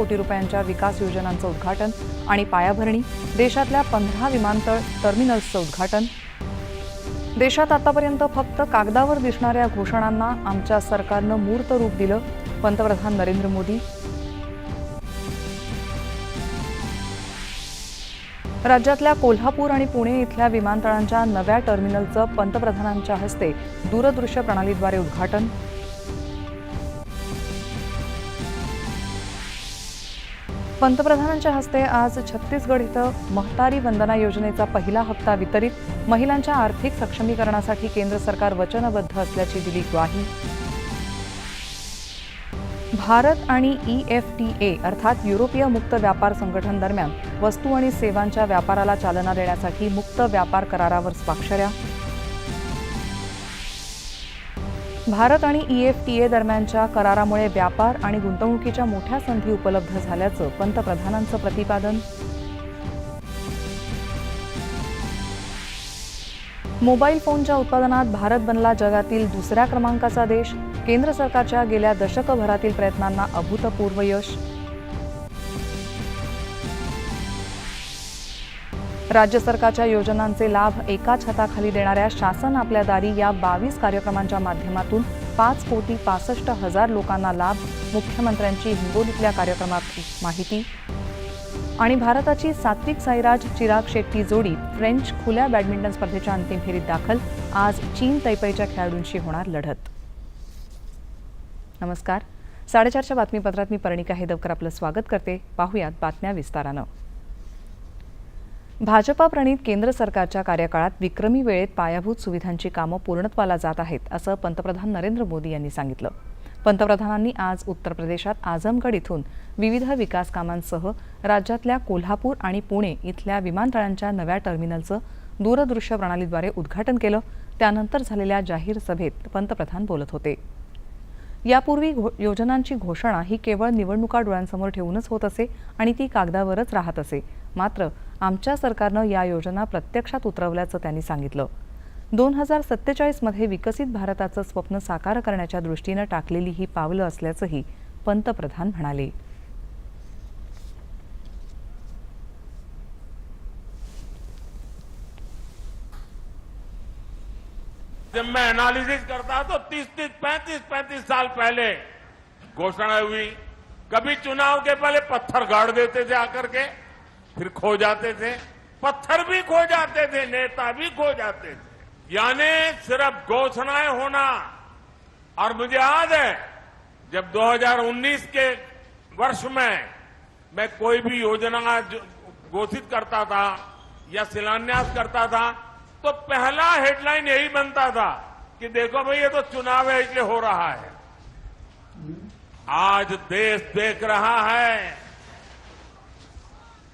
कोटी रुपयांच्या विकास योजनांचं उद्घाटन आणि पायाभरणी देशातल्या पंधरा विमानतळ टर्मिनल्सचं उद्घाटन. देशात आतापर्यंत फक्त कागदावर दिसणाऱ्या घोषणांना आमच्या सरकारनं मूर्त रूप दिलं पंतप्रधान नरेंद्र मोदी. राज्यातल्या कोल्हापूर आणि पुणे इथल्या विमानतळांच्या नव्या टर्मिनलचं पंतप्रधानांच्या हस्ते दूरदृश्य प्रणालीद्वारे उद्घाटन. पंतप्रधानांच्या हस्ते आज छत्तीसगड इथं महतारी वंदना योजनेचा पहिला हप्ता वितरित. महिलांच्या आर्थिक सक्षमीकरणासाठी केंद्र सरकार वचनबद्ध असल्याची दिली ग्वाही. भारत आणि ई एफ टी ए अर्थात युरोपीय मुक्त व्यापार संघटन दरम्यान वस्तू आणि सेवांच्या व्यापाराला चालना देण्यासाठी मुक्त व्यापार करारावर स्वाक्षऱ्या. भारत आणि ई एफ टी ए दरम्यानच्या करारामुळे व्यापार आणि गुंतवणुकीच्या मोठ्या संधी उपलब्ध झाल्याचं पंतप्रधानांचं प्रतिपादन. मोबाईल फोनच्या उत्पादनात भारत बनला जगातील दुसऱ्या क्रमांकाचा देश. केंद्र सरकारच्या गेल्या दशकभरातील प्रयत्नांना अभूतपूर्व यश. राज्य सरकारच्या योजनांचे लाभ एकाच हाताखाली देणाऱ्या शासन आपल्या दारी या बावीस कार्यक्रमांच्या माध्यमातून पाच कोटी पासष्ट हजार लोकांना लाभ मुख्यमंत्र्यांची हिंगोलीतल्या कार्यक्रमात माहिती. आणि भारताची सात्विक साईराज चिराग शेट्टी जोडी फ्रेंच खुल्या बॅडमिंटन स्पर्धेच्या अंतिम फेरीत दाखल आज चीन तैपैच्या खेळाडूंशी होणार लढत. नमस्कार. साडेचारच्या बातमीपत्रात मी पर्णिका हेदवकर आपलं स्वागत करते. पाहुयात बातम्या विस्तारानं. भाजपाप्रणीत केंद्र सरकारच्या कार्यकाळात विक्रमी वेळेत पायाभूत सुविधांची कामं पूर्णत्वाला जात आहेत असं पंतप्रधान नरेंद्र मोदी यांनी सांगितलं. पंतप्रधानांनी आज उत्तर प्रदेशात आझमगड इथून विविध विकास कामांसह राज्यातल्या कोल्हापूर आणि पुणे इथल्या विमानतळांच्या नव्या टर्मिनलचं दूरदृश्य प्रणालीद्वारे उद्घाटन केलं. त्यानंतर झालेल्या जाहीर सभेत पंतप्रधान बोलत होते. यापूर्वी घो योजनांची घोषणा ही केवळ निवडणुका डोळ्यांसमोर ठेवूनच होत असे आणि ती कागदावरच राहत असे. मात्र आमच्या सरकारनं या योजना प्रत्यक्षात उतरवल्याचं त्यांनी सांगितलं. दोन हजार सत्तेचाळीसमध्ये विकसित भारताचं स्वप्न साकार करण्याच्या दृष्टीनं टाकलेली ही पावलं असल्याचंही पंतप्रधान म्हणाले. एनालिसिस करता तो 30 30 35 35 साल पहले घोषणा हुई। कभी चुनाव के पहले पत्थर गाड़ देते थे आकर के, फिर खो जाते थे। पत्थर भी खो जाते थे, नेता भी खो जाते थे। यानी सिर्फ़ घोषणाएँ होना। और मुझे याद है, जब 2019 के वर्ष में मैं कोई भी योजना घोषित करता था या शिलान्यास करता था तो पहला हेडलाइन यही बनता था कि देखो भाई, ये तो चुनाव है, इसलिए हो रहा है। आज देश देख रहा है,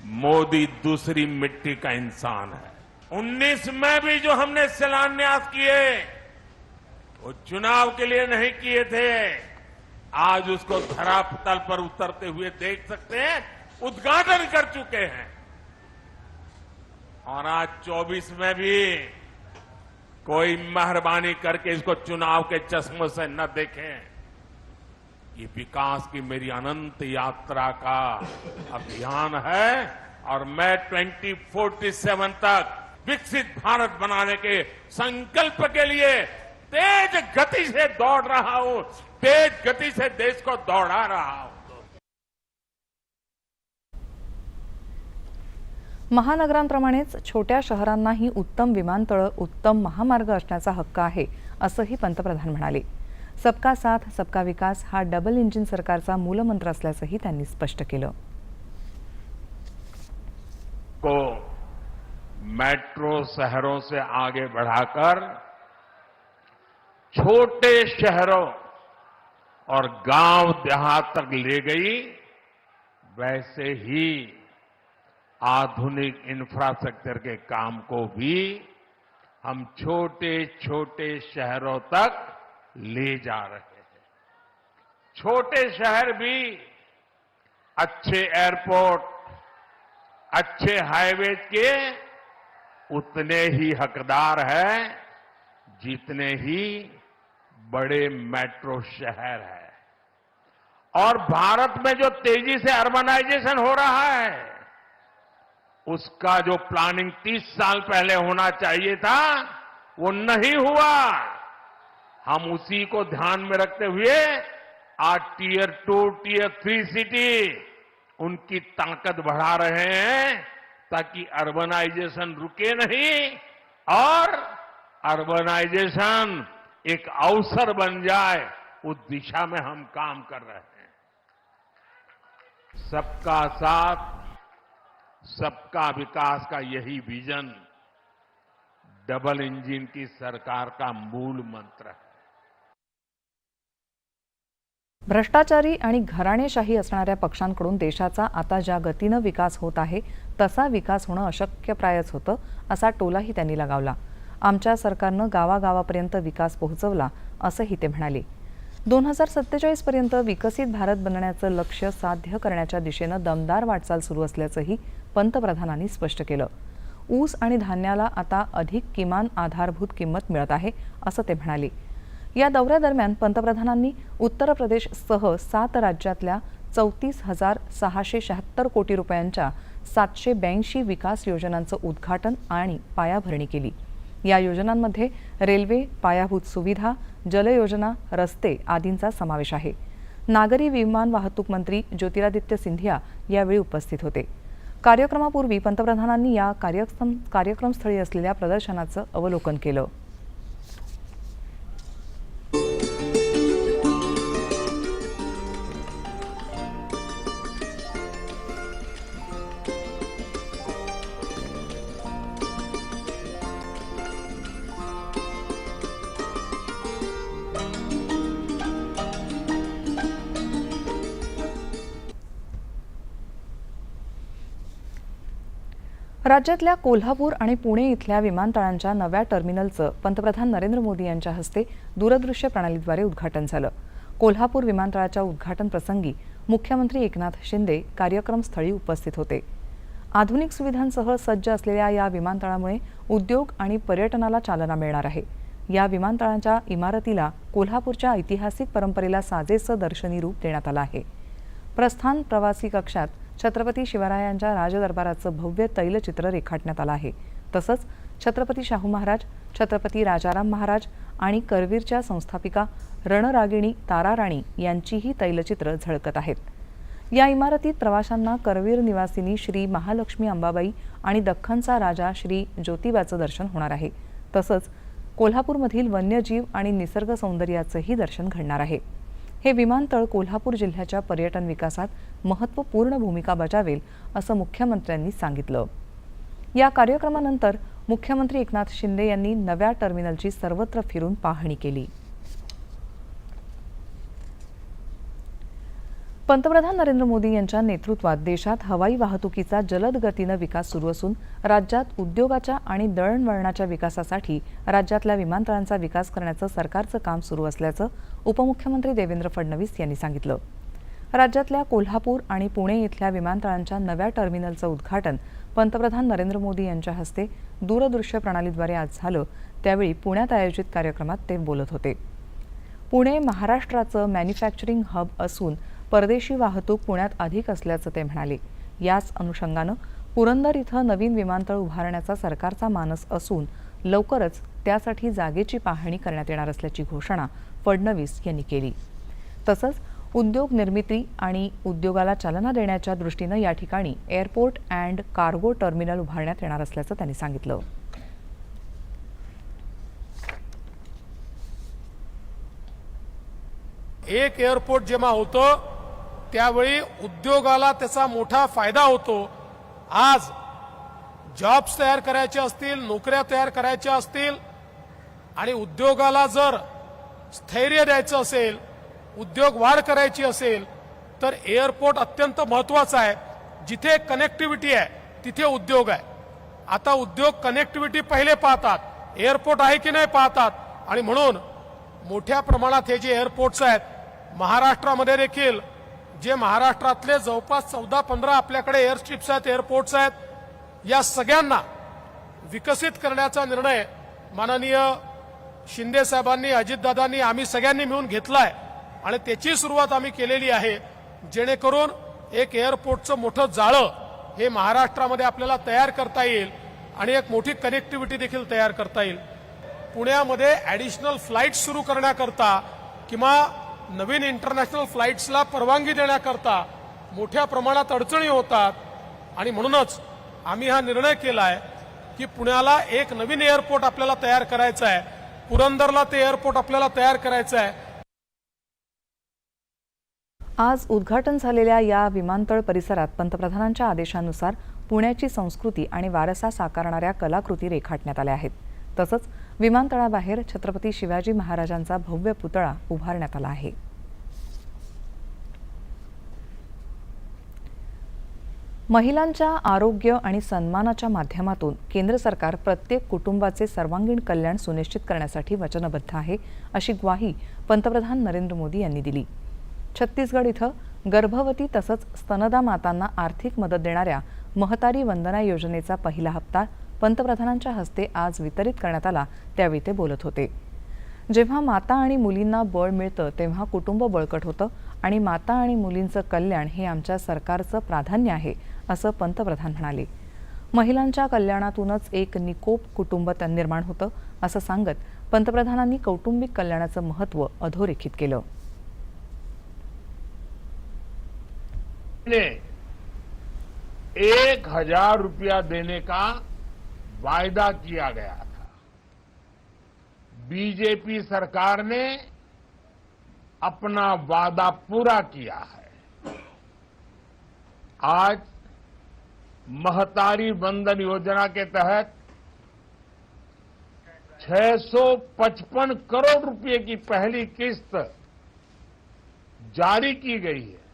मोदी दूसरी मिट्टी का इंसान है। 19 में भी जो हमने शिलान्यास किए, वो चुनाव के लिए नहीं किए थे। आज उसको धरातल पर उतरते हुए देख सकते हैं, उद्घाटन कर चुके हैं। और आज 24 में भी कोई मेहरबानी करके इसको चुनाव के चश्मे से न देखें। ये विकास की मेरी अनंत यात्रा का अभियान है और मैं 2047 तक विकसित भारत बनाने के संकल्प के लिए तेज गति से दौड़ रहा हूँ, तेज गति से देश को दौड़ा रहा हूँ। महानगरांप्रमाणेच छोट्या शहरांनाही उत्तम विमानतळं उत्तम महामार्ग असण्याचा हक्क आहे असंही पंतप्रधान म्हणाले. सबका साथ सबका विकास हा डबल इंजिन सरकारचा मूलमंत्र असल्याचंही त्यांनी स्पष्ट केलं. को मेट्रो शहरों से आगे बढ़ाकर छोटे शहरों और गांव देहात तक ले गई वैसे ही आधुनिक इंफ्रास्ट्रक्चर के काम को भी हम छोटे छोटे शहरों तक ले जा रहे हैं। छोटे शहर भी अच्छे एयरपोर्ट अच्छे हाईवे के उतने ही हकदार हैं जितने ही बड़े मेट्रो शहर है। और भारत में जो तेज़ी से अर्बनाइजेशन हो रहा है उसका जो प्लानिंग 30 साल पहले होना चाहिए था, वो नहीं हुआ। हम उसी को ध्यान में रखते हुए आज tier two tier three city उनकी ताकत बढ़ा रहे हैं ताकि अर्बनाइजेशन रुके नहीं और अर्बनाइजेशन एक अवसर बन जाए, उस दिशा में हम काम कर रहे हैं। सबका साथ सबका विकास का यही विजन। डबल इंजन की सरकार का मूल मंत्र है। भ्रष्टाचारी आणि घराणेशाही असणाऱ्या पक्षांकडून देशाचा आता ज्या गतीनं विकास होत आहे तसा विकास होणं अशक्यप्रायच होतं असा टोलाही त्यांनी लगावला. आमच्या सरकारनं गावागावापर्यंत विकास पोहोचवला असंही ते म्हणाले. दोन हजार सत्तेचाळीसपर्यंत विकसित भारत बनण्याचं लक्ष्य साध्य करण्याच्या दिशेनं दमदार वाटचाल सुरू असल्याचंही पंतप्रधानांनी स्पष्ट केलं. ऊस आणि धान्याला आता अधिक किमान आधारभूत किंमत मिळत आहे असं ते म्हणाले. या दौऱ्यादरम्यान पंतप्रधानांनी उत्तर प्रदेशसह सात राज्यातल्या चौतीस हजार सहाशे शहात्तर कोटी रुपयांच्या सातशे ब्याऐंशी विकास योजनांचं उद्घाटन आणि पायाभरणी केली. या योजनांमध्ये रेल्वे पायाभूत सुविधा जलयोजना रस्ते आदींचा समावेश आहे. नागरी विमान वाहतूक मंत्री ज्योतिरादित्य सिंधिया यावेळी उपस्थित होते. कार्यक्रमापूर्वी पंतप्रधानांनी या कार्यक्रम कार्यक्रमस्थळी असलेल्या प्रदर्शनाचं अवलोकन केलं. राज्यातल्या कोल्हापूर आणि पुणे इथल्या विमानतळांच्या नव्या टर्मिनलचं पंतप्रधान नरेंद्र मोदी यांच्या हस्ते दूरदृश्य प्रणालीद्वारे उद्घाटन झालं. कोल्हापूर विमानतळाच्या उद्घाटन प्रसंगी मुख्यमंत्री एकनाथ शिंदे कार्यक्रमस्थळी उपस्थित होते. आधुनिक सुविधांसह सज्ज असलेल्या या विमानतळामुळे उद्योग आणि पर्यटनाला चालना मिळणार आहे. या विमानतळाच्या इमारतीला कोल्हापूरच्या ऐतिहासिक परंपरेला साजेसं दर्शनी रूप देण्यात आलं आहे. प्रस्थान प्रवासी कक्षात छत्रपती शिवरायांच्या राजदरबाराचं भव्य तैलचित्र रेखाटण्यात आलं आहे. तसंच छत्रपती शाहू महाराज छत्रपती राजाराम महाराज आणि करवीरच्या संस्थापिका रणरागिणी ताराराणी यांचीही तैलचित्र झळकत आहेत. या इमारतीत प्रवाशांना करवीर निवासिनी श्री महालक्ष्मी अंबाबाई आणि दख्खनचा राजा श्री ज्योतिबाचं दर्शन होणार आहे. तसंच कोल्हापूरमधील वन्यजीव आणि निसर्ग सौंदर्याचंही दर्शन घडणार आहे. हे विमानतळ कोल्हापूर जिल्ह्याच्या पर्यटन विकासात महत्त्वपूर्ण भूमिका बजावेल असं मुख्यमंत्र्यांनी सांगितलं. या कार्यक्रमानंतर मुख्यमंत्री एकनाथ शिंदे यांनी नव्या टर्मिनलची सर्वत्र फिरून पाहणी केली. पंतप्रधान नरेंद्र मोदी यांच्या नेतृत्वात देशात हवाई वाहतुकीचा जलद गतीनं विकास सुरू असून राज्यात उद्योगाच्या आणि दळणवळणाच्या विकासासाठी राज्यातल्या विमानतळांचा विकास करण्याचं सरकारचं काम सुरू असल्याचं उपमुख्यमंत्री देवेंद्र फडणवीस यांनी सांगितलं. राज्यातल्या कोल्हापूर आणि पुणे इथल्या विमानतळांच्या नव्या टर्मिनलचं उद्घाटन पंतप्रधान नरेंद्र मोदी यांच्या हस्ते दूरदृश्य प्रणालीद्वारे आज झालं त्यावेळी पुण्यात आयोजित कार्यक्रमात ते बोलत होते. पुणे महाराष्ट्राचं मॅन्युफॅक्चरिंग हब असून परदेशी वाहतूक पुण्यात अधिक असल्याचं ते म्हणाले. याच अनुषंगानं पुरंदर इथं नवीन विमानतळ उभारण्याचा सरकारचा मानस असून लवकरच त्यासाठी जागेची पाहणी करण्यात येणार असल्याची घोषणा फडणवीस यांनी केली. तसंच उद्योग निर्मिती आणि उद्योगाला चालना देण्याच्या दृष्टीनं या ठिकाणी एअरपोर्ट अँड कार्गो टर्मिनल उभारण्यात येणार असल्याचं त्यांनी सांगितलं. एक एअरपोर्ट जेव्हा होतं त्यावेळी उद्योगाला त्याचा मोठा फायदा होतो. आज जॉब्स तयार करायचे असतील नोकऱ्या तयार करायच्या असतील आणि उद्योगाला जर स्थैर्य द्यायचं असेल उद्योग वाढ करायची असेल तर एअरपोर्ट अत्यंत महत्त्वाचा आहे. जिथे कनेक्टिव्हिटी आहे तिथे उद्योग आहे. आता उद्योग कनेक्टिव्हिटी पहिले पाहतात. एअरपोर्ट आहे की नाही पाहतात. आणि म्हणून मोठ्या प्रमाणात हे जे एअरपोर्ट्स आहेत महाराष्ट्रामध्ये देखील जे महाराष्ट्रातले जवळपास चौदा पंधरा आपल्याकडे एअरस्ट्रिप्स आहेत एअरपोर्ट्स आहेत या सगळ्यांना विकसित करण्याचा निर्णय माननीय शिंदे साहेबांनी अजितदादांनी आम्ही सगळ्यांनी मिळून घेतलाय. आणि त्याची सुरुवात आम्ही केलेली आहे जेणेकरून एक एअरपोर्टचं मोठं जाळं हे महाराष्ट्रामध्ये आपल्याला तयार करता येईल आणि एक मोठी कनेक्टिव्हिटी देखील तयार करता येईल. पुण्यामध्ये ॲडिशनल फ्लाईट सुरू करण्याकरता किंवा नवीन इंटरनॅशनल फ्लाईट्सला परवानगी देण्याकरता मोठ्या प्रमाणात अडचणी होतात. आणि म्हणूनच आम्ही हा निर्णय केला आहे की पुण्याला एक नवीन एअरपोर्ट आपल्याला तयार करायचा आहे पुरंदरला ते एअरपोर्ट आपल्याला तयार करायचं आहे आज उद्घाटन झालेल्या या विमानतळ परिसरात पंतप्रधानांच्या आदेशानुसार पुण्याची संस्कृती आणि वारसा साकारणाऱ्या कलाकृती रेखाटण्यात आल्या आहेत. तसंच विमानतळाबाहेर छत्रपती शिवाजी महाराजांचा भव्य पुतळा उभारण्यात आला आहे. महिलांच्या आरोग्य आणि सन्मानाच्या माध्यमातून केंद्र सरकार प्रत्येक कुटुंबाचे सर्वांगीण कल्याण सुनिश्चित करण्यासाठी वचनबद्ध आहे अशी ग्वाही पंतप्रधान नरेंद्र मोदी यांनी दिली. छत्तीसगड इथं गर्भवती तसंच स्तनदा मातांना आर्थिक मदत देणाऱ्या महतारी वंदना योजनेचा पहिला हप्ता पंतप्रधानांच्या हस्ते आज वितरित करण्यात आला त्यावेळी ते बोलत होते. जेव्हा माता आणि मुलींना बळ मिळतं तेव्हा कुटुंब बळकट होतं आणि माता आणि मुलींचं कल्याण हे आमच्या सरकारचं प्राधान्य आहे असं पंतप्रधान म्हणाले. महिलांच्या कल्याणातूनच एक निकोप कुटुंब निर्माण होतं असं सांगत पंतप्रधानांनी कौटुंबिक कल्याणाचं महत्त्व अधोरेखित केलं. एक हजार रुपया देने का वायदा किया गया था। बीजेपी सरकार ने अपना वादा पूरा किया है। आज महतारी बंधन योजना के तहत 655 करोड़ रुपए की पहली किस्त जारी की गई है।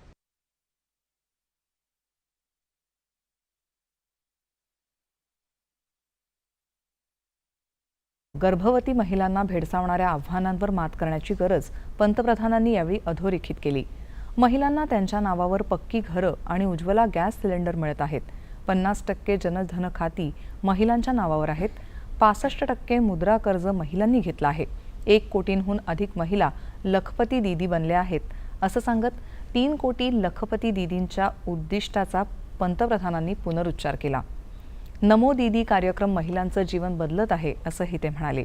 गर्भवती महिलांना भेडसावणाऱ्या आव्हानांवर मात करण्याची गरज पंतप्रधानांनी यावेळी अधोरेखित केली. महिलांना त्यांच्या नावावर पक्की घरं आणि उज्ज्वला गॅस सिलेंडर मिळत आहेत. पन्नास टक्के जनधन खाती महिलांच्या नावावर आहेत. पासष्ट टक्के मुद्रा कर्ज महिलांनी घेतलं आहे. एक कोटींहून अधिक महिला लखपती दीदी बनल्या आहेत असं सांगत तीन कोटी लखपती दीदींच्या उद्दिष्टाचा पंतप्रधानांनी पुनरुच्चार केला. नमो दीदी कार्यक्रम महिलांचं जीवन बदलत आहे असंही ते म्हणाले.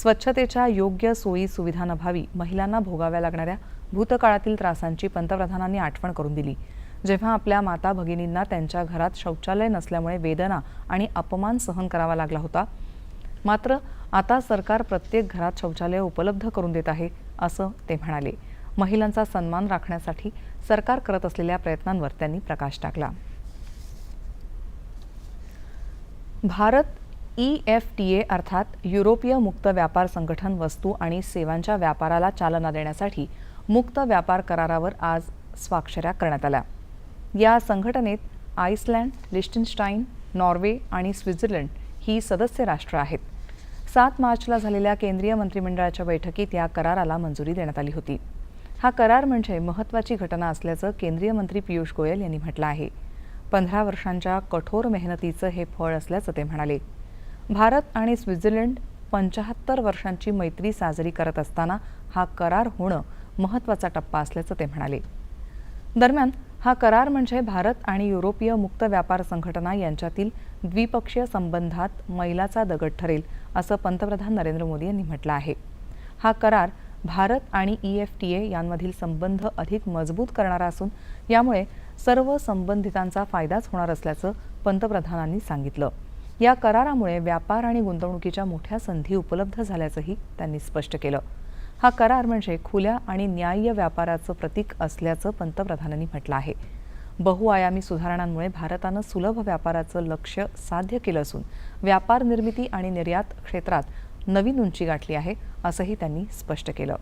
स्वच्छतेच्या योग्य सोयी सुविधांअभावी महिलांना भोगाव्या लागणाऱ्या भूतकाळातील त्रासांची पंतप्रधानांनी आठवण करून दिली. जेव्हा आपल्या माता भगिनींना त्यांच्या घरात शौचालय नसल्यामुळे वेदना आणि अपमान सहन करावा लागला होता मात्र आता सरकार प्रत्येक घरात शौचालय उपलब्ध करून देत आहे असं ते म्हणाले. महिलांचा सन्मान राखण्यासाठी सरकार करत असलेल्या प्रयत्नांवर त्यांनी प्रकाश टाकला. Bharat E F T A अर्थात युरोपीय मुक्त व्यापार संघटन वस्तू आणि सेवांच्या व्यापाराला चालना देण्यासाठी मुक्त व्यापार करारावर आज स्वाक्षऱ्या करण्यात आल्या. या संघटनेत आइसलँड लिस्टनस्टाईन नॉर्वे आणि स्वित्झर्लंड ही सदस्य राष्ट्र आहेत. सात मार्चला झालेल्या केंद्रीय मंत्रिमंडळाच्या बैठकीत या कराराला मंजुरी देण्यात आली होती. हा करार म्हणजे महत्त्वाची घटना असल्याचं केंद्रीय मंत्री पियुष गोयल यांनी म्हटलं आहे. पंधरा वर्षांच्या कठोर मेहनतीचं हे फळ असल्याचं ते म्हणाले. भारत आणि स्वित्झर्लंड पंचाहत्तर वर्षांची मैत्री साजरी करत असताना हा करार होणं महत्त्वाचा टप्पा असल्याचं ते म्हणाले. दरम्यान हा करार म्हणजे भारत आणि युरोपीय मुक्त व्यापार संघटना यांच्यातील द्विपक्षीय संबंधात मैलाचा दगड ठरेल असं पंतप्रधान नरेंद्र मोदी यांनी म्हटलं आहे. हा करार भारत आणि ई एफ टी ए यांमधील संबंध अधिक मजबूत करणारा असून यामुळे सर्व संबंधितांचा फायदाच होणार असल्याचं पंतप्रधानांनी सांगितलं. या करारामुळे व्यापार आणि गुंतवणुकीच्या मोठ्या संधी उपलब्ध झाल्याचंही त्यांनी स्पष्ट केलं. हा करार म्हणजे खुल्या आणि न्याय्य व्यापाराचं प्रतीक असल्याचं पंतप्रधानांनी म्हटलं आहे. बहुआयामी सुधारणांमुळे भारतानं सुलभ व्यापाराचं लक्ष साध्य केलं असून व्यापार निर्मिती आणि निर्यात क्षेत्रात नवीन उंची गाठली आहे असंही त्यांनी स्पष्ट केलं.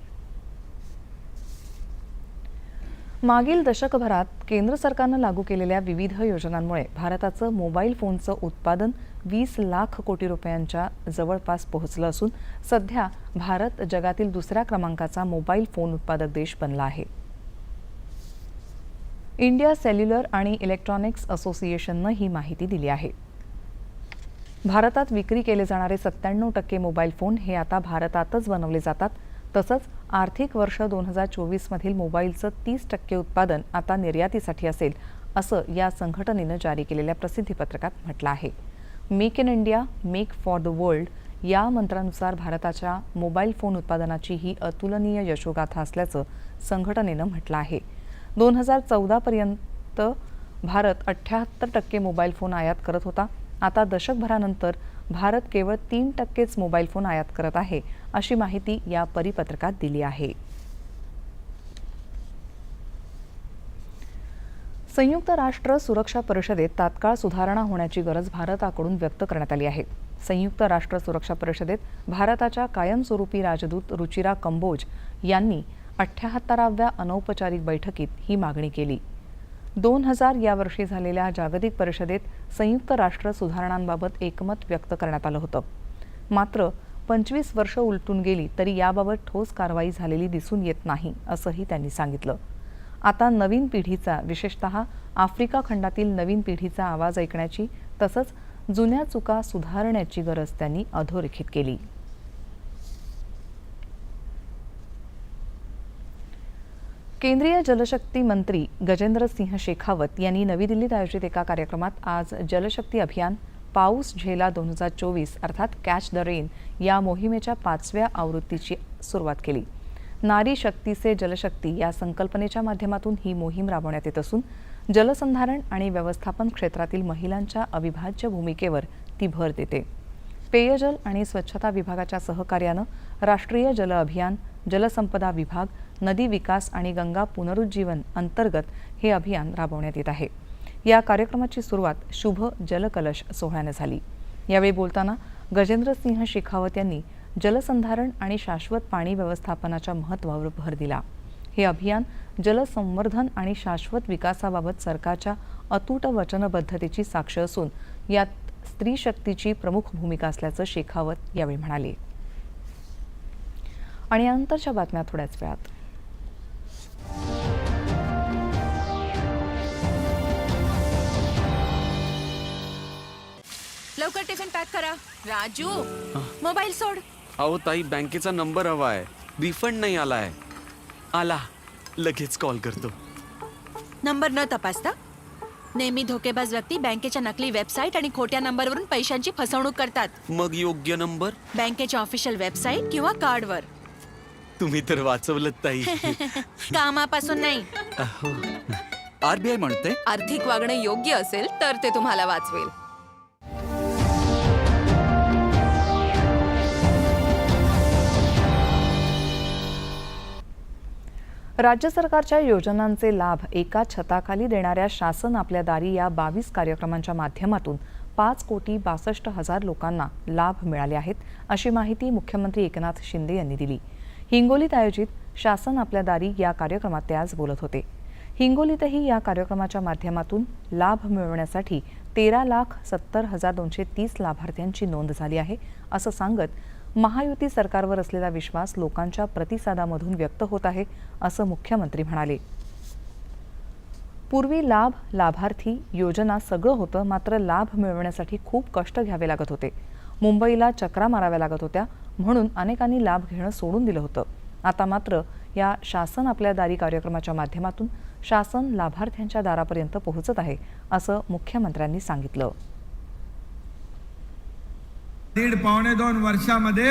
मागील दशकभरात केंद्र सरकारनं लागू केलेल्या विविध योजनांमुळे भारताचं मोबाईल फोनचं उत्पादन वीस लाख कोटी रुपयांच्या जवळपास पोहोचलं असून सध्या भारत जगातील दुसऱ्या क्रमांकाचा मोबाईल फोन उत्पादक देश बनला आहे. इंडिया सेल्युलर आणि इलेक्ट्रॉनिक्स असोसिएशननं ही माहिती दिली आहे. भारतात विक्री केले जाणारे सत्त्याण्णव टक्के मोबाईल फोन हे आता भारतातच बनवले जातात. तसंच आर्थिक वर्ष दोन हजार चोवीसमधील मोबाईलचं तीस टक्के उत्पादन आता निर्यातीसाठी असेल असं या संघटनेनं जारी केलेल्या प्रसिद्धीपत्रकात म्हटलं आहे. Make in India make for the world या मंत्रानुसार भारताच्या मोबाईल फोन उत्पादनाची ही अतुलनीय यशोगाथा असल्याचं संघटनेनं म्हटलं आहे. दोन हजार चौदापर्यंत भारत अठ्ठ्याहत्तर टक्के मोबाईल फोन आयात करत होता. आता दशकभरानंतर भारत केवळ तीन टक्केच मोबाईल फोन आयात करत आहे अशी माहिती या परिपत्रकात दिली आहे. संयुक्त राष्ट्र सुरक्षा परिषदेत तात्काळ सुधारणा होण्याची गरज भारताकडून व्यक्त करण्यात आली आहे. संयुक्त राष्ट्र सुरक्षा परिषदेत भारताच्या कायमस्वरूपी राजदूत रुचिरा कंबोज यांनी अठ्ठ्याहत्तराव्या अनौपचारिक बैठकीत ही मागणी केली. दोन हजार या वर्षी झालेल्या जागतिक परिषदेत संयुक्त राष्ट्र सुधारणांबाबत एकमत व्यक्त करण्यात आलं होतं. मात्र पंचवीस वर्ष उलटून गेली तरी याबाबत ठोस कारवाई झालेली दिसून येत नाही असंही त्यांनी सांगितलं. आता नवीन पिढीचा विशेषतः आफ्रिका खंडातील नवीन पिढीचा आवाज ऐकण्याची तसंच जुन्या चुका सुधारण्याची गरज त्यांनी अधोरेखित केली. केंद्रीय जलशक्ती मंत्री गजेंद्र सिंह शेखावत यांनी नवी दिल्लीत आयोजित एका कार्यक्रमात आज जलशक्ती अभियान पाऊस झेला दोन हजार चोवीस अर्थात कॅच द रेन या मोहिमेच्या पाचव्या आवृत्तीची सुरुवात केली. नारी शक्ती से जलशक्ती या संकल्पनेच्या माध्यमातून ही मोहीम राबवण्यात येत असून जलसंधारण आणि व्यवस्थापन क्षेत्रातील महिलांच्या अविभाज्य भूमिकेवर ती भर देते. पेयजल आणि स्वच्छता विभागाच्या सहकार्यानं राष्ट्रीय जल अभियान जलसंपदा विभाग नदी विकास आणि गंगा पुनरुज्जीवन अंतर्गत हे अभियान राबवण्यात येत आहे. या कार्यक्रमाची सुरुवात शुभ जलकलश सोहळ्यानं झाली. यावेळी बोलताना गजेंद्र सिंह शेखावत यांनी जलसंधारण आणि शाश्वत पाणी व्यवस्थापनाच्या महत्त्वावर भर दिला. हे अभियान जलसंवर्धन आणि शाश्वत विकासाबाबत सरकारच्या अतूट वचनबद्धतेची साक्ष असून यात स्त्री शक्तीची प्रमुख भूमिका असल्याचं शेखावत यावेळी म्हणाले. आणि यानंतरच्या बातम्या थोड्याच वेळात. लवकर टिफिन पॅक करा. राजू मोबाईल सोड. अहो ताई बँकेचा नंबर हवा आहे. रिफंड नाही आलाय आला. लगेच कॉल करतो. नंबर न तपासता नेहमी धोकेबाज व्यक्ती बँकेच्या नकली वेबसाईट आणि खोट्या नंबरवरून पैशांची फसवणूक करतात. मग योग्य नंबर? बँकेच्या ऑफिशियल वेबसाईट किंवा कार्डवर. तुम्ही तर वाचवलं ताई. कामापासून नाही. आरबीआय म्हणते. आर्थिक वागणं योग्य असेल तर ते तुम्हाला वाचवेल. राज्य सरकारच्या योजनांचे लाभ एका छताखाली देणाऱ्या शासन आपल्या दारी या बावीस कार्यक्रमांच्या माध्यमातून पाच कोटी बासष्ट हजार लोकांना लाभ मिळाले आहेत अशी माहिती मुख्यमंत्री एकनाथ शिंदे यांनी दिली. हिंगोलीत आयोजित शासन आपल्या दारी या कार्यक्रमात ते आज बोलत होते. हिंगोलीतही या कार्यक्रमाच्या माध्यमातून लाभ मिळवण्यासाठी तेरा लाख सत्तर हजार दोनशे तीस लाभार्थ्यांची नोंद झाली आहे असं सांगत महायुती सरकारवर असलेला विश्वास लोकांच्या प्रतिसादामधून व्यक्त होत आहे असं मुख्यमंत्री म्हणाले. पूर्वी लाभ लाभार्थी योजना सगळं होतं मात्र लाभ मिळवण्यासाठी खूप कष्ट घ्यावे लागत होते. मुंबईला चक्रा माराव्या लागत होत्या म्हणून अनेकांनी लाभ घेणं सोडून दिलं होतं. आता मात्र या शासन आपल्या दारी कार्यक्रमाच्या माध्यमातून शासन लाभार्थ्यांच्या दारापर्यंत पोहोचत आहे असं मुख्यमंत्र्यांनी सांगितलं. दीड पावणे दोन वर्षामध्ये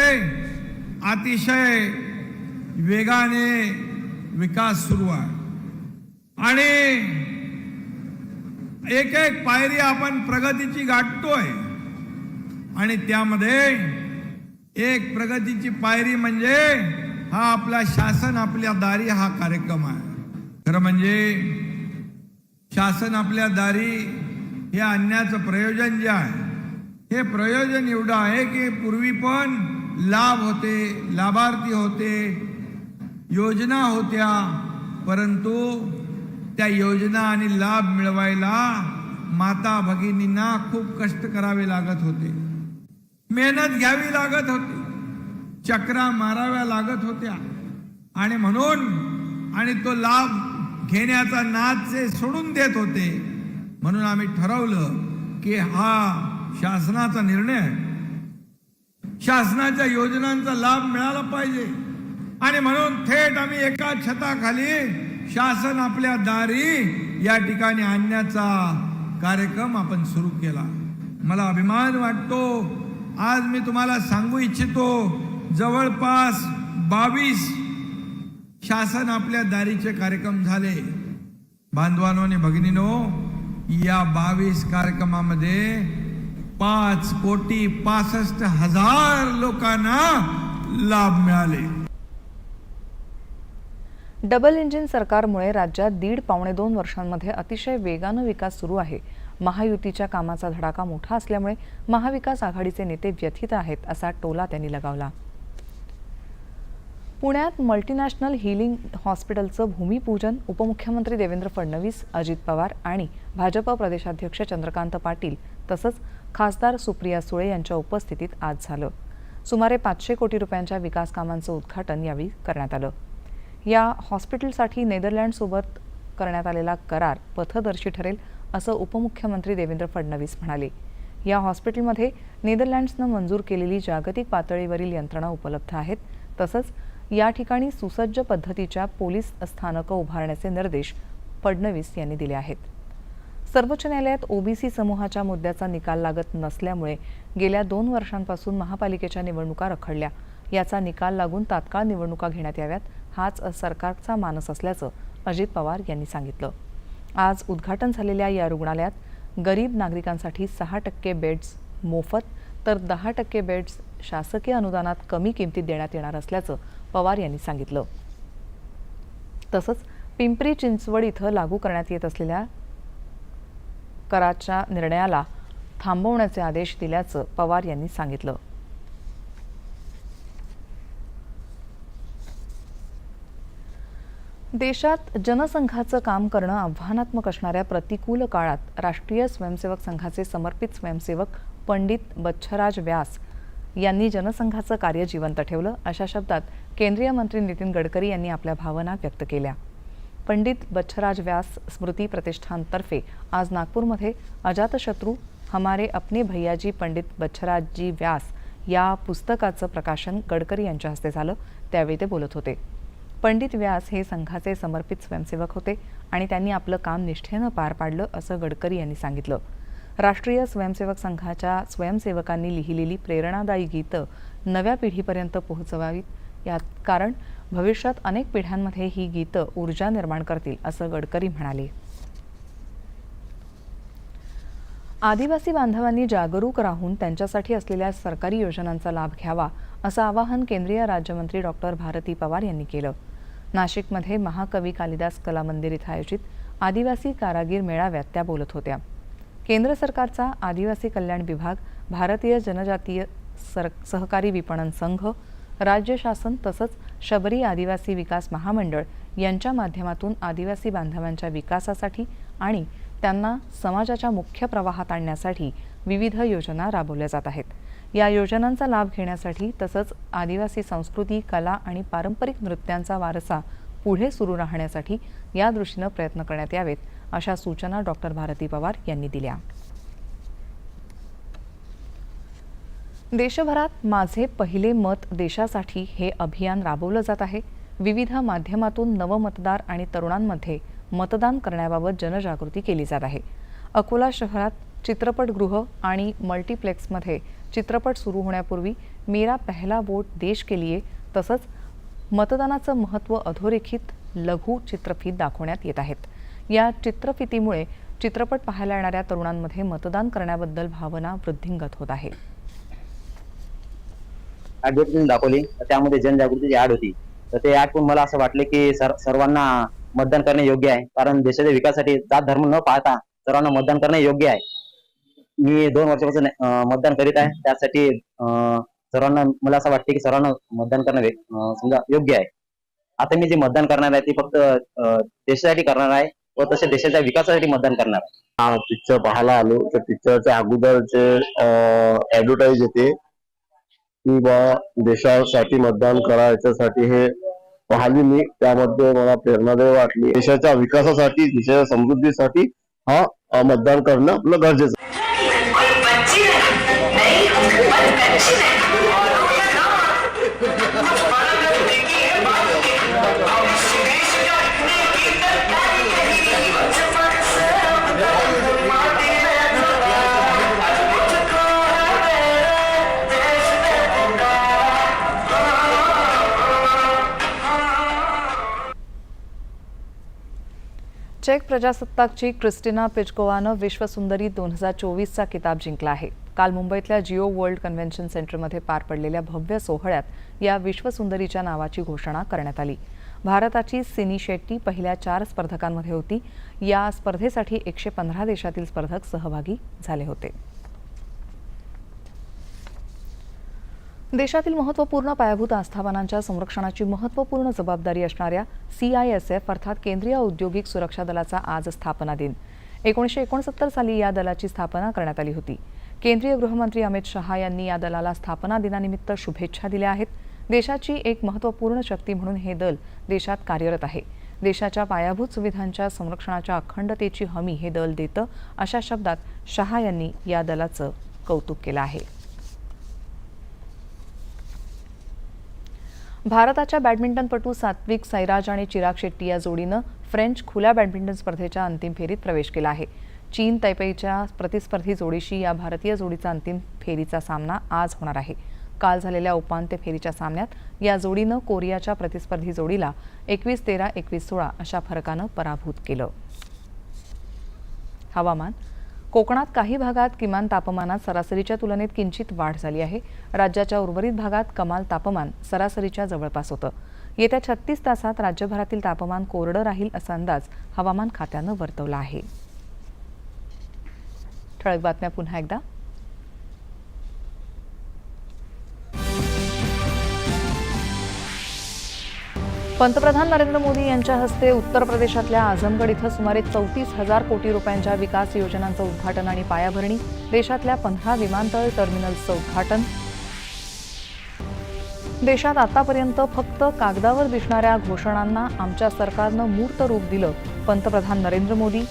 अतिशय वेगाने विकास सुरू आहे. आणि एक एक पायरी आपण प्रगतीची गाठतोय. आणि त्यामध्ये एक प्रगतीची पायरी म्हणजे हा आपला शासन आपल्या दारी हा कार्यक्रम आहे. खरं म्हणजे शासन आपल्या दारी हे आणण्याचं प्रयोजन जे आहे हे प्रयोजन एवढं आहे की पूर्वी पण लाभ होते लाभार्थी होते योजना होत्या परंतु त्या योजना आणि लाभ मिळवायला माता भगिनींना खूप कष्ट करावे लागत होते. मेहनत घ्यावी लागत होती. चक्रा माराव्या लागत होत्या. आणि म्हणून आणि तो लाभ घेण्याचा नाच सोडून देत होते म्हणून आम्ही ठरवलं की हा शासनाचा निर्णय आहे. शासनाच्या योजनांचा लाभ मिळाला पाहिजे. आणि म्हणून थेट आम्ही एका छताखाली शासन आपल्या दारी या ठिकाणी आणण्याचा कार्यक्रम आपण सुरू केला. मला अभिमान वाटतो. आज मी तुम्हाला सांगू इच्छितो जवळपास बावीस शासन आपल्या दारीचे कार्यक्रम झाले. बांधवानो आणि भगिनीनो या बावीस कार्यक्रमामध्ये पाच कोटी पासष्ट हजार लोकांना लाभ मिळाले. डबल इंजिन सरकारमुळे राज्यात दीड पावणे दोन वर्षांमध्ये अतिशय वेगानं विकास सुरू आहे. महायुतीच्या कामाचा धडाका मोठा असल्यामुळे महाविकास आघाडीचे नेते व्यथित आहेत असा टोला त्यांनी लगावला. पुण्यात मल्टीनॅशनल हिलिंग हॉस्पिटलचं भूमिपूजन उपमुख्यमंत्री देवेंद्र फडणवीस अजित पवार आणि भाजप प्रदेशाध्यक्ष चंद्रकांत पाटील तसंच खासदार सुप्रिया सुळे यांच्या उपस्थितीत आज झालं. सुमारे पाचशे कोटी रुपयांच्या विकास कामांचं उद्घाटन यावेळी करण्यात आलं. या हॉस्पिटलसाठी नेदरलँडसोबत करण्यात आलेला करार पथदर्शी ठरेल असं उपमुख्यमंत्री देवेंद्र फडणवीस म्हणाले. या हॉस्पिटलमध्ये नेदरलँड्सनं मंजूर केलेली जागतिक पातळीवरील यंत्रणा उपलब्ध आहेत. तसंच या ठिकाणी सुसज्ज पद्धतीच्या पोलीस स्थानकं उभारण्याचे निर्देश फडणवीस यांनी दिले आहेत. सर्वोच्च न्यायालयात ओबीसी समूहाच्या मुद्द्याचा निकाल लागत नसल्यामुळे गेल्या दोन वर्षांपासून महापालिकेच्या निवडणुका रखडल्या. याचा निकाल लागून तात्काळ निवडणुका घेण्यात याव्यात हाच सरकारचा मानस असल्याचं अजित पवार यांनी सांगितलं. आज उद्घाटन झालेल्या या रुग्णालयात गरीब नागरिकांसाठी सहा टक्के बेड्स मोफत तर दहा टक्के बेड्स शासकीय अनुदानात कमी किमतीत देण्यात येणार असल्याचं पवार यांनी सांगितलं. तसंच पिंपरी चिंचवड इथं लागू करण्यात येत असलेल्या कराच्या निर्णयाला थांबवण्याचे आदेश दिल्याचं पवार यांनी सांगितलं. देशात जनसंघाचं काम करणं आव्हानात्मक असणाऱ्या प्रतिकूल काळात राष्ट्रीय स्वयंसेवक संघाचे समर्पित स्वयंसेवक पंडित बच्छराज व्यास यांनी जनसंघाचं कार्य जिवंत ठेवलं अशा शब्दात केंद्रीय मंत्री नितीन गडकरी यांनी आपल्या भावना व्यक्त केल्या. पंडित बच्छराज व्यास स्मृती प्रतिष्ठानतर्फे आज नागपूरमध्ये अजातशत्रू हमारे अपने भैयाजी पंडित बच्छराजजी व्यास या पुस्तकाचं प्रकाशन गडकरी यांच्या हस्ते झालं. त्यावेळी ते बोलत होते. पंडित व्यास हे संघाचे समर्पित स्वयंसेवक होते आणि त्यांनी आपलं काम निष्ठेनं पार पाडलं असं गडकरी यांनी सांगितलं. राष्ट्रीय स्वयंसेवक संघाच्या स्वयंसेवकांनी लिहिलेली प्रेरणादायी गीतं नव्या पिढीपर्यंत पोहोचवावीत. यात कारण भविष्यात अनेक पिढ्यांमध्ये ही गीतं ऊर्जा निर्माण करतील असं गडकरी म्हणाले. आदिवासी बांधवांनी जागरूक राहून त्यांच्यासाठी असलेल्या सरकारी योजनांचा लाभ घ्यावा असं आवाहन केंद्रीय राज्यमंत्री डॉक्टर भारती पवार यांनी केलं. नाशिकमध्ये महाकवी कालिदास कला मंदिर इथं आयोजित आदिवासी कारागीर मेळाव्यात त्या बोलत होत्या. केंद्र सरकारचा आदिवासी कल्याण विभाग भारतीय जनजातीय सर सहकारी विपणन संघ राज्य शासन तसंच शबरी आदिवासी विकास महामंडळ यांच्या माध्यमातून आदिवासी बांधवांच्या विकासासाठी आणि त्यांना समाजाच्या मुख्य प्रवाहात आणण्यासाठी विविध योजना राबवल्या जात आहेत. या योजनांचा लाभ घेण्यासाठी तसंच आदिवासी संस्कृती कला आणि पारंपरिक नृत्यांचा वारसा पुढे सुरू राहण्यासाठी या दृष्टीनं प्रयत्न करण्यात यावेत अशा सूचना डॉक्टर भारती पवार यांनी दिल्या. देशभरात माझे पहिले मत देशासाठी हे अभियान राबवलं जात आहे. विविध माध्यमातून नवमतदार आणि तरुणांमध्ये मतदान करण्याबाबत जनजागृती केली जात आहे. अकोला शहरात चित्रपटगृह आणि मल्टिप्लेक्समध्ये चित्रपट सुरू होण्यापूर्वी मेरा पहिला वोट देश के लिए तसंच मतदानाचं महत्त्व अधोरेखित लघु चित्रफीत दाखवण्यात येत आहेत. या चित्रफितीमुळे चित्रपट पाहायला येणाऱ्या तरुणांमध्ये मतदान करण्याबद्दल भावना वृद्धिंगत होत आहे. ऍडव्हर्टिजमेंट दाखवली. तर त्यामध्ये जनजागृतीची ऍड होती. तर ते ऍड मला असं वाटलं की सर्वांना मतदान करणे योग्य आहे. कारण देशाच्या विकासासाठी जात धर्म न पाहता सर्वांना मतदान करणे योग्य आहे. मी दोन वर्षापासून मतदान करीत आहे. त्यासाठी अं, सर्वांना मला असं वाटते की सर्वांना मतदान करणं समजा योग्य आहे. आता मी जे मतदान करणार आहे ते फक्त देशासाठी करणार आहे. व तसे देशाच्या विकासासाठी मतदान करणार आहे. हा पिक्चर पाहायला आलो. तर पिक्चरच्या अगोदरचे ऍडव्हर्टाईज येते की बा देशासाठी मतदान करा याच्यासाठी हे पाहिली मी. त्यामध्ये मला प्रेरणादायी वाटली. देशाच्या विकासासाठी देशाच्या समृद्धीसाठी हा मतदान करणं आपलं गरजेचं चेक प्रजासत्ताकची क्रिस्टिना पिचकोवानं विश्वसुंदरी दोन हजार चोवीसचा किताब जिंकला आहे. काल मुंबईतल्या जिओ वर्ल्ड कन्व्हेन्शन सेंटरमध्ये पार पडलेल्या भव्य सोहळ्यात या विश्वसुंदरीच्या नावाची घोषणा करण्यात आली. भारताची सिनी शेट्टी पहिल्या चार स्पर्धकांमध्ये होती. या स्पर्धेसाठी एकशे पंधरा देशातील स्पर्धक सहभागी झाले होते. देशातील महत्त्वपूर्ण पायाभूत आस्थापनांच्या संरक्षणाची महत्त्वपूर्ण जबाबदारी असणाऱ्या सी आय एस एफ अर्थात केंद्रीय औद्योगिक सुरक्षा दलाचा आज स्थापना दिन. एकोणीसशे एकोणसत्तर साली या दलाची स्थापना करण्यात आली होती. केंद्रीय गृहमंत्री अमित शहा यांनी या दलाला स्थापना दिनानिमित्त शुभेच्छा दिल्या आहेत. देशाची एक महत्त्वपूर्ण शक्ती म्हणून हे दल देशात कार्यरत आहे. देशाच्या पायाभूत सुविधांच्या संरक्षणाच्या अखंडतेची हमी हे दल देतं अशा शब्दात शहा यांनी या दलाचं कौतुक केलं आहे. भारताच्या बॅडमिंटनपटू सात्विक साईराज आणि चिराग शेट्टी या जोडीनं फ्रेंच खुल्या बॅडमिंटन स्पर्धेच्या अंतिम फेरीत प्रवेश केला आहे. चीन तैपेईच्या प्रतिस्पर्धी जोडीशी या भारतीय जोडीचा अंतिम फेरीचा सामना आज होणार आहे. काल झालेल्या उपांत्य फेरीच्या सामन्यात या जोडीनं कोरियाच्या प्रतिस्पर्धी जोडीला एकवीस तेरा एकवीस सोळा अशा फरकानं पराभूत केलं. हवामान कोकणात काही भागात किमान तापमानात सरासरीच्या तुलनेत किंचित वाढ झाली आहे. राज्याच्या उर्वरित भागात कमाल तापमान सरासरीच्या जवळपास होतं. येत्या छत्तीस तासात राज्यभरातील तापमान कोरडं राहील असा अंदाज हवामान खात्यानं वर्तवला आहे. ठळक बातम्या पुन्हा एकदा. पंतप्रधान नरेंद्र मोदी यांच्या हस्ते उत्तर प्रदेशातल्या आझमगड इथं सुमारे चौतीस हजार कोटी रुपयांच्या विकास योजनांचं उद्घाटन आणि पायाभरणी देशातल्या पंधरा विमानतळ टर्मिनल्सचं उद्घाटन. देशात आतापर्यंत फक्त कागदावर दिसणाऱ्या घोषणांना आमच्या सरकारनं मूर्त रूप दिलं पंतप्रधान नरेंद्र मोदी.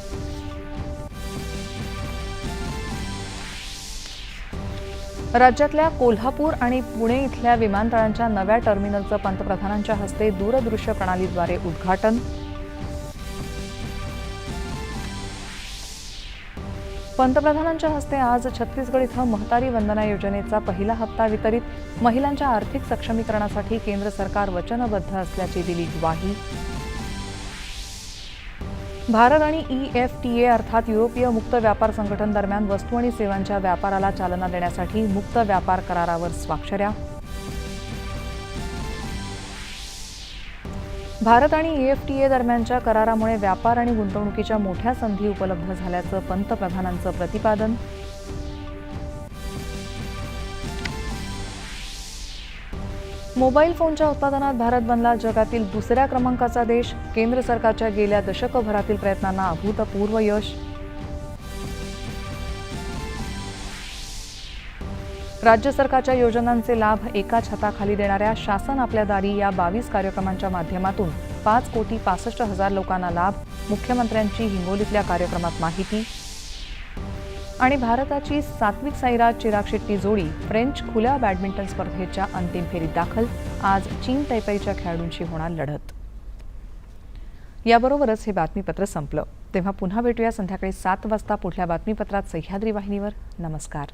राज्यातल्या कोल्हापूर आणि पुणे इथल्या विमानतळांच्या नव्या टर्मिनलचं पंतप्रधानांच्या हस्ते दूरदृश्य प्रणालीद्वारे उद्घाटन. पंतप्रधानांच्या हस्ते आज छत्तीसगड इथं महतारी वंदना योजनेचा पहिला हप्ता वितरित. महिलांच्या आर्थिक सक्षमीकरणासाठी केंद्र सरकार वचनबद्ध असल्याची दिली ग्वाही भारत आणि ई एफ टी ए अर्थात युरोपीय मुक्त व्यापार संघटन दरम्यान वस्तू आणि सेवांच्या व्यापाराला चालना देण्यासाठी मुक्त व्यापार करारावर स्वाक्षऱ्या. भारत आणि ई एफ टी ए दरम्यानच्या करारामुळे व्यापार आणि गुंतवणुकीच्या मोठ्या संधी उपलब्ध झाल्याचं पंतप्रधानांचं प्रतिपादन. मोबाईल फोनच्या उत्पादनात भारत बनला जगातील दुसऱ्या क्रमांकाचा देश. केंद्र सरकारच्या गेल्या दशकभरातील प्रयत्नांना अभूतपूर्व यश. राज्य सरकारच्या योजनांचे लाभ एका छताखाली देणाऱ्या शासन आपल्या दारी या बावीस कार्यक्रमांच्या माध्यमातून पाच कोटी पासष्ट हजार लोकांना लाभ. मुख्यमंत्र्यांची हिंगोलीतल्या कार्यक्रमात माहिती. आणि भारताची सात्विक साईराज चिराग शेट्टी जोडी फ्रेंच खुल्या बॅडमिंटन स्पर्धेच्या अंतिम फेरीत दाखल आज चीन तैपाईच्या खेळाडूंशी होणार लढत. याबरोबरच हे बातमीपत्र संपलं. तेव्हा पुन्हा भेटूया संध्याकाळी सात वाजता पुढल्या बातमीपत्रात सह्याद्री वाहिनीवर. नमस्कार.